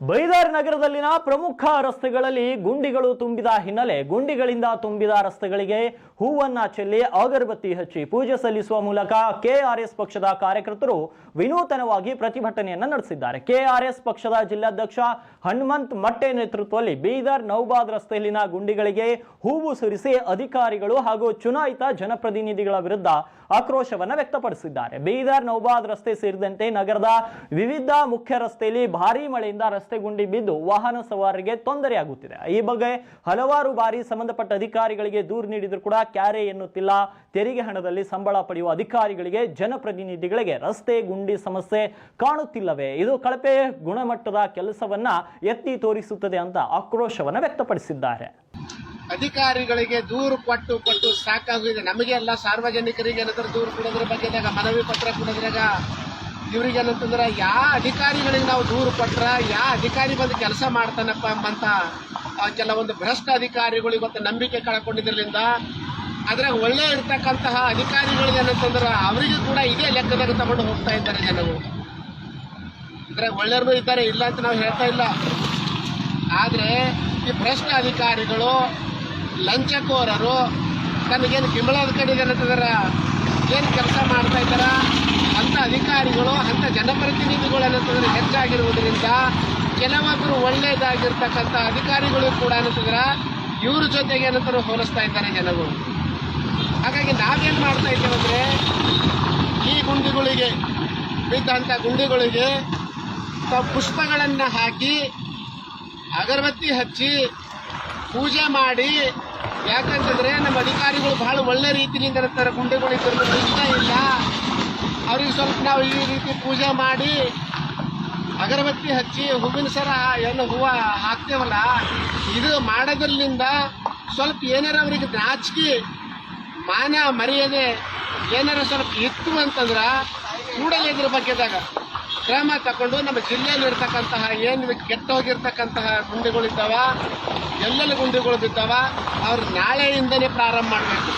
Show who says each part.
Speaker 1: ಬೈದಾರ್ ನಗರದಲ್ಲಿನ ಪ್ರಮುಖ ರಸ್ತೆಗಳಲ್ಲಿ ಗುಂಡಿಗಳು ತುಂಬಿದ ಹಿನ್ನೆಲೆ ಗುಂಡಿಗಳಿಂದ ತುಂಬಿದ ರಸ್ತೆಗಳಿಗೆ ಹೂವನ್ನ ಚೆಲ್ಲಿ ಅಗರಬತ್ತಿ ಹಚ್ಚಿ ಪೂಜೆ ಸಲ್ಲಿಸುವ ಮೂಲಕ ಕೆಆರ್ಎಸ್ ಪಕ್ಷದ ಕಾರ್ಯಕರ್ತರು ವಿನೂತನವಾಗಿ ಪ್ರತಿಭಟನೆಯನ್ನ ನಡೆಸಿದ್ದಾರೆ. ಕೆಆರ್ಎಸ್ ಪಕ್ಷದ ಜಿಲ್ಲಾಧ್ಯಕ್ಷ ಹನುಮಂತ್ ಮಟ್ಟೆ ನೇತೃತ್ವದಲ್ಲಿ ಬೀದರ್ ನೌಬಾದ್ ರಸ್ತೆಯಲ್ಲಿನ ಗುಂಡಿಗಳಿಗೆ ಹೂವು ಸುರಿಸಿ ಅಧಿಕಾರಿಗಳು ಹಾಗೂ ಚುನಾಯಿತ ಜನಪ್ರತಿನಿಧಿಗಳ ವಿರುದ್ಧ ಆಕ್ರೋಶವನ್ನ ವ್ಯಕ್ತಪಡಿಸಿದ್ದಾರೆ. ಬೀದರ್ ನೌಬಾದ್ ರಸ್ತೆ ಸೇರಿದಂತೆ ನಗರದ ವಿವಿಧ ಮುಖ್ಯ ರಸ್ತೆಯಲ್ಲಿ ಭಾರೀ ಮಳೆಯಿಂದ ರಸ್ತೆ ಗುಂಡಿ ಬಿದ್ದು ವಾಹನ ಸವಾರರಿಗೆ ತೊಂದರೆಯಾಗುತ್ತಿದೆ. ಈ ಬಗ್ಗೆ ಹಲವಾರು ಬಾರಿ ಸಂಬಂಧಪಟ್ಟ ಅಧಿಕಾರಿಗಳಿಗೆ ದೂರು ನೀಡಿದ್ರು ಕೂಡ ಕ್ಯಾರೆ ಎನ್ನುತ್ತಿಲ್ಲ. ತೆರಿಗೆ ಹಣದಲ್ಲಿ ಸಂಬಳ ಪಡೆಯುವ ಅಧಿಕಾರಿಗಳಿಗೆ, ಜನಪ್ರತಿನಿಧಿಗಳಿಗೆ ರಸ್ತೆ ಗುಂಡಿ ಸಮಸ್ಯೆ ಕಾಣುತ್ತಿಲ್ಲವೇ? ಇದು ಕಳಪೆ ಗುಣಮಟ್ಟದ ಕೆಲಸವನ್ನ ಎತ್ತಿ ತೋರಿಸುತ್ತದೆ ಅಂತ ಆಕ್ರೋಶವನ್ನ ವ್ಯಕ್ತಪಡಿಸಿದ್ದಾರೆ.
Speaker 2: ಅಧಿಕಾರಿಗಳಿಗೆ ದೂರು ಪಟ್ಟು ಪಟ್ಟು ಸಾಕಾಗಿದೆ ನಮಗೆ ಎಲ್ಲ ಸಾರ್ವಜನಿಕರಿಗೆ ಏನಾದರೂ ದೂರು ಕೊಡೋದ್ರ ಬಗ್ಗೆದಾಗ ಮನವಿ ಪತ್ರ ಕೊಡೋದ್ರಾಗ ಇವ್ರಿಗೆ ಏನಂತಂದ್ರೆ ಯಾವ ಅಧಿಕಾರಿಗಳಿಗೆ ನಾವು ದೂರು ಕೊಟ್ರ ಯಾವ ಅಧಿಕಾರಿ ಬಂದು ಕೆಲಸ ಮಾಡ್ತಾನಪ್ಪ ಎಂಬಂತ ಕೆಲವೊಂದು ಭ್ರಷ್ಟ ಅಧಿಕಾರಿಗಳು ಇವತ್ತು ನಂಬಿಕೆ ಕಳ್ಕೊಂಡಿದ್ರಿಂದ ಅದ್ರಾಗ ಒಳ್ಳೆ ಇರ್ತಕ್ಕಂತಹ ಅಧಿಕಾರಿಗಳಿಗೆ ಏನಂತಂದ್ರೆ ಅವರಿಗೂ ಕೂಡ ಇದೇ ಲೆಕ್ಕದಾಗ ತಗೊಂಡು ಹೋಗ್ತಾ ಇದ್ದಾರೆ ಜನರು. ಇದ್ರಾಗ ಒಳ್ಳೆಯವರು ಇದ್ದಾರೆ, ಇಲ್ಲ ಅಂತ ನಾವು ಹೇಳ್ತಾ ಇಲ್ಲ. ಆದರೆ ಈ ಭ್ರಷ್ಟ ಅಧಿಕಾರಿಗಳು, ಲಂಚಕೋರರು ತನಗೇನು ಕಿಂಬಳದ ಕಡೆಗೆ ಏನಂತಂದ್ರೆ ಏನು ಕೆಲಸ ಮಾಡ್ತಾ ಇದ್ದಾರ ಅಂಥ ಅಧಿಕಾರಿಗಳು ಅಂಥ ಜನಪ್ರತಿನಿಧಿಗಳು ಹೆಚ್ಚಾಗಿರುವುದರಿಂದ ಕೆಲವೊಬ್ಬರು ಒಳ್ಳೆಯದಾಗಿರ್ತಕ್ಕಂಥ ಅಧಿಕಾರಿಗಳು ಕೂಡ ಅನ್ನಿಸಿದ್ರ ಇವ್ರ ಜೊತೆಗೆ ಏನಂತಾರೆ ಹೋಲಿಸ್ತಾ ಇದ್ದಾರೆ ಜನಗಳು. ಹಾಗಾಗಿ ನಾವೇನು ಮಾಡ್ತಾ ಇದ್ದೇವೆ ಅಂದರೆ, ಈ ಗುಂಡಿಗಳಿಗೆ, ಬಿದ್ದಂಥ ಗುಂಡಿಗಳಿಗೆ ಪುಷ್ಪಗಳನ್ನು ಹಾಕಿ ಅಗರಬತ್ತಿ ಹಚ್ಚಿ ಪೂಜೆ ಮಾಡಿ, ಯಾಕಂತಂದರೆ ನಮ್ಮ ಅಧಿಕಾರಿಗಳು ಬಹಳ ಒಳ್ಳೆ ರೀತಿಯಿಂದ ಇರ್ತಾರೆ ಗುಂಡಿಗಳಿಗೆ ಇಷ್ಟ ಇಲ್ಲ. ಅವ್ರಿಗೆ ಸ್ವಲ್ಪ ನಾವು ಈ ರೀತಿ ಪೂಜೆ ಮಾಡಿ ಅಗರಬತ್ತಿ ಹಚ್ಚಿ ಹೂವಿನ ಸರ ಏನು ಹೂವು ಹಾಕ್ತೇವಲ್ಲ, ಇದು ಮಾಡೋದ್ರಲ್ಲಿಂದ ಸ್ವಲ್ಪ ಏನಾರ ಅವ್ರಿಗೆ ನಾಚಿಕೆ, ಮಾನ ಮರ್ಯಾದೆ ಏನಾರ ಸ್ವಲ್ಪ ಇತ್ತು ಅಂತಂದ್ರೆ ಕೂಡಲೇ ಇದ್ರ ಬಗ್ಗೆದಾಗ ಕ್ರಮ ತಗೊಂಡು ನಮ್ಮ ಜಿಲ್ಲೆಯಲ್ಲಿ ಇರ್ತಕ್ಕಂತಹ ಏನು ಕೆಟ್ಟ ಹೋಗಿರ್ತಕ್ಕಂತಹ ಗುಂಡಿಗಳಿದ್ದಾವ ಎಲ್ಲೆಲ್ಲಿ ಗುಂಡಿಗಳು ಬಿದ್ದಾವ, ಅವ್ರು ನಾಳೆಯಿಂದನೇ ಪ್ರಾರಂಭ ಮಾಡಬೇಕು.